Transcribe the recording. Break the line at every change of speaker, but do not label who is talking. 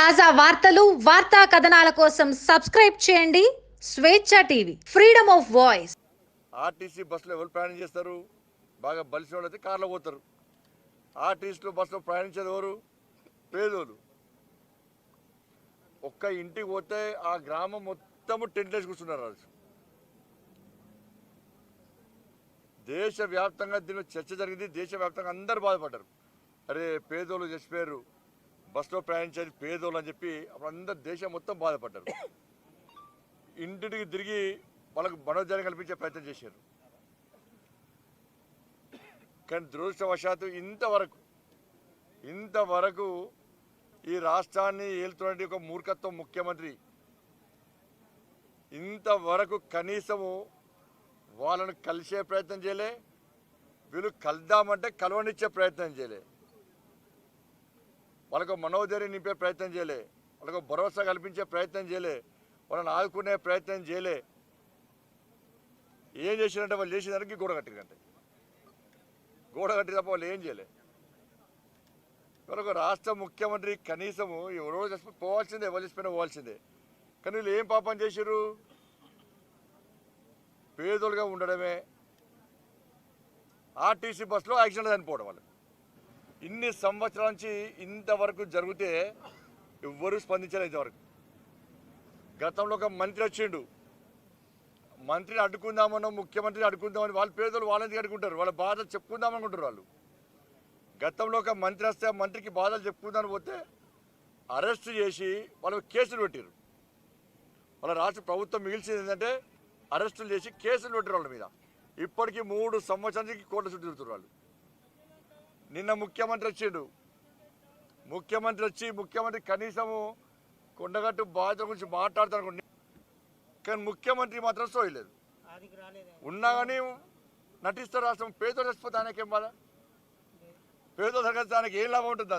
తాజా వార్తలు వార్తా కథనాల కోసం సబ్స్క్రైబ్ చేయండి. Swecha TV freedom of voice.
RTC బస్సులో ఎవరు ప్రయాణం చేస్తారు? బాగా బలిసిన వాళ్ళు అయితే కార్లో పోతారు. ఆర్టీసీలో బస్సులో ప్రయాణించేది ఎవరు? పేదోళ్ళు. ఒక్క ఇంటికి పోతే ఆ గ్రామం మొత్తము టెంట్ కూర్చున్నారు రాజు దేశవ్యాప్తంగా దీని చర్చ జరిగింది. దేశవ్యాప్తంగా అందరూ బాధపడ్డారు. అరే పేదోళ్ళు చచ్చిపోయారు. బస్సులో ప్రయాణించేది పేదోళ్ళు అని చెప్పి అప్పుడు అందరు దేశం మొత్తం బాధపడ్డారు. ఇంటికి తిరిగి వాళ్ళకు మనోధైర్యం కల్పించే ప్రయత్నం చేశారు. కానీ దురదృష్టవశాత్తు ఇంతవరకు ఇంతవరకు ఈ రాష్ట్రాన్ని ఏలుతున్నటువంటి ఒక మూర్ఖత్వం ముఖ్యమంత్రి ఇంతవరకు కనీసము వాళ్ళను కలిసే ప్రయత్నం చేయలే వీళ్ళు కలుద్దామంటే కలవనిచ్చే ప్రయత్నం చేయలే. వాళ్ళకు మనోధైర్యం నింపే ప్రయత్నం చేయలే. వాళ్ళకు భరోసా కల్పించే ప్రయత్నం చేయలే. వాళ్ళని ఆదుకునే ప్రయత్నం చేయలే. ఏం చేసినట్టే వాళ్ళు చేసేదానికి గోడ కట్టిరంటే గోడ కట్టి తప్ప వాళ్ళు ఏం చేయలే. మరొక రాష్ట్ర ముఖ్యమంత్రి కనీసము ఎవరో చచ్చిపో పోవాల్సిందే ఎవరు చచ్చిపోయినా పోవాల్సిందే. కానీ వీళ్ళు ఏం పాపం చేశారు పేదోలుగా ఉండడమే. ఆర్టీసీ బస్సులో యాక్సిడెంట్ చనిపోవడం వాళ్ళు ఇన్ని సంవత్సరాల నుంచి ఇంతవరకు జరిగితే ఎవ్వరూ స్పందించలేదు ఇంతవరకు. గతంలో ఒక మంత్రి వచ్చిండు. మంత్రిని అడ్డుకుందామనో ముఖ్యమంత్రిని అడ్డుకుందామని వాళ్ళ పేదలు వాళ్ళని అడుగుంటారు వాళ్ళ బాధ చెప్పుకుందామనుకుంటారు వాళ్ళు. గతంలో ఒక మంత్రి వస్తే మంత్రికి బాధలు చెప్పుకుందామని పోతే అరెస్ట్ చేసి వాళ్ళు కేసులు పెట్టారు వాళ్ళ రాష్ట్ర ప్రభుత్వం మిగిల్చింది ఏంటంటే అరెస్టులు చేసి కేసులు పెట్టారు వాళ్ళ మీద. ఇప్పటికీ మూడు సంవత్సరానికి కోట్ల చుట్టూ తిరుగుతారు వాళ్ళు. నిన్న ముఖ్యమంత్రి వచ్చిండు. ముఖ్యమంత్రి వచ్చి ముఖ్యమంత్రి కనీసము కొండగట్టు బాధ్యత గురించి మాట్లాడతాను కానీ ముఖ్యమంత్రి మాత్రం సోయలేదు. ఉన్నా కానీ నటిస్తారు రాష్ట్రం పేదోడు చచ్చిపోతే ఆయనకేం బాధ? పేదోడు తగ్గదు ఆయనకి ఏం లాభం ఉంటుంది?